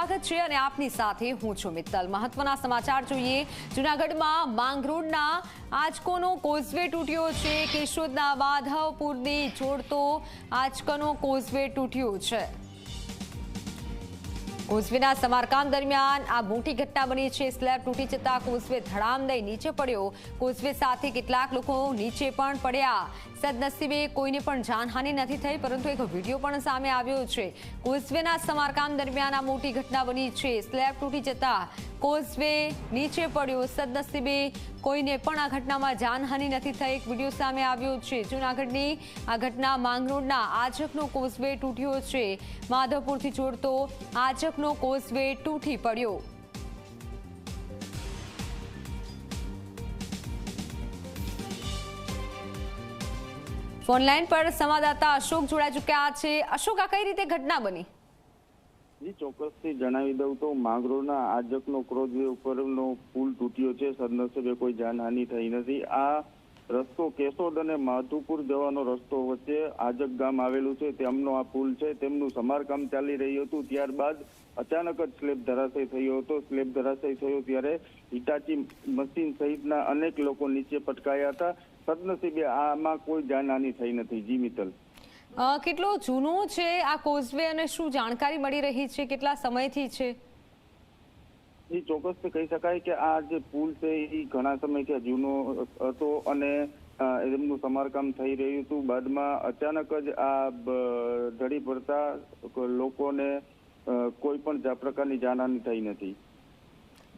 સ્વાગત છે અને આપની સાથે હું છું મિત્તલ. મહત્વના સમાચાર જોઈએ. જૂનાગઢમાં માંગરોળના આંચકોનો કોઝવે તૂટ્યો છે. કેશોદના માધવપુરને જોડતો આંચકોનો કોઝવે તૂટ્યો છે. કોઝવેના સમારકામ દરમિયાન આ મોટી ઘટના બની છે. સ્લેબ તૂટી જતા કોઝવે ધડામ દઈ નીચે પડ્યો. કોઝવે સાથે કેટલાક લોકો નીચે પણ પડ્યા. સદનસીબે કોઈને પણ જાનહાનિ નથી થઈ, પરંતુ એક વીડિયો પણ સામે આવ્યો છે. કોઝવેના સમારકામ દરમિયાન આ મોટી ઘટના બની છે. સ્લેબ તૂટી જતા કોઝવે નીચે પડ્યો. સદનસીબે કોઈને પણ આ ઘટનામાં જાનહાનિ નથી થઈ. એક વીડિયો સામે આવ્યો છે. જૂનાગઢની આ ઘટના માંગરોળના આજકનો કોઝવે તૂટ્યો છે. માધવપુરથી જોડતો આજકનો કોઝવે તૂટી પડ્યો. ફોનલાઈન પર સંવાદદાતા અશોક જોડાઈ ચૂક્યા છે. અશોક, આ કઈ રીતે ઘટના બની? જી, ચોક્કસથી જણાવી દઉં તો માંગરોળના આજકનો ક્રોધ ઉપરનો પુલ તૂટ્યો છે. સદનસીબે કોઈ જાનહાનિ થઈ નથી. આ રસ્તો કેશોદ અને માધુપુર જવાનો રસ્તો વચ્ચે આજક ગામ આવેલું છે. તેમનો આ પુલ છે. તેમનું સમારકામ ચાલી રહ્યું હતું. ત્યારબાદ અચાનક જ સ્લેબ ધરાશય થયો હતો. સ્લેબ ધરાશય થયો ત્યારે હિટાચી મશીન સહિતના અનેક લોકો નીચે પટકાયા હતા. સદનસીબે આમાં કોઈ જાનહાની થઈ નથી. જી, મિત્તલ. કેટલો જૂનો છે આ કોઝવે અને શું જાણકારી મળી રહી છે? કેટલા સમયથી છે? એ ચોક્કસ કહી શકાય કે આ જે પુલ છે એ ઘણા સમયથી જૂનો હતો અને એમનું સમારકામ થઈ રહ્યું હતું. બાદમાં અચાનક જ આ ઢળી પડતા લોકોને કોઈ પણ પ્રકારની જાનહાની થઈ નથી.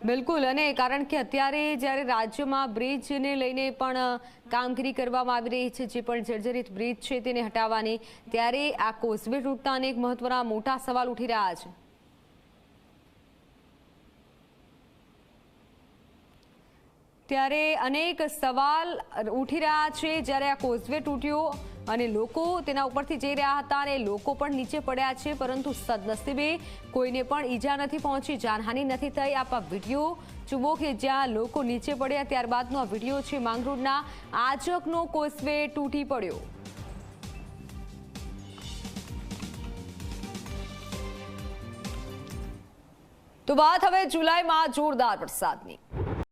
બિલકુલ, અને કારણ કે અત્યારે જ્યારે રાજ્યમાં બ્રિજને લઈને પણ કામગીરી કરવામાં આવી રહી છે, જે પણ જર્જરિત બ્રિજ છે તેને હટાવવાની, ત્યારે આ કોઝવે તૂટતા અનેક મહત્વના મોટા સવાલ ઉઠી રહ્યા છે. ત્યારે અનેક સવાલ ઉઠી રહ્યા છે, જ્યારે આ કોઝવે તૂટ્યો અને લોકો તેના ઉપરથી જઈ રહ્યા હતા અને લોકો પણ નીચે પડ્યા છે, પરંતુ સદનસીબે કોઈને પણ ઈજા નથી પહોંચી, જાનહાનિ નથી થઈ. આપા વીડિયો જુઓ કે જ્યાં લોકો નીચે પડ્યા, ત્યારબાદનો આ વીડિયો છે માંગરોળના. આજકનો કોસવે તૂટી પડ્યો. તો વાત હવે જુલાઈમાં જોરદાર વરસાદની.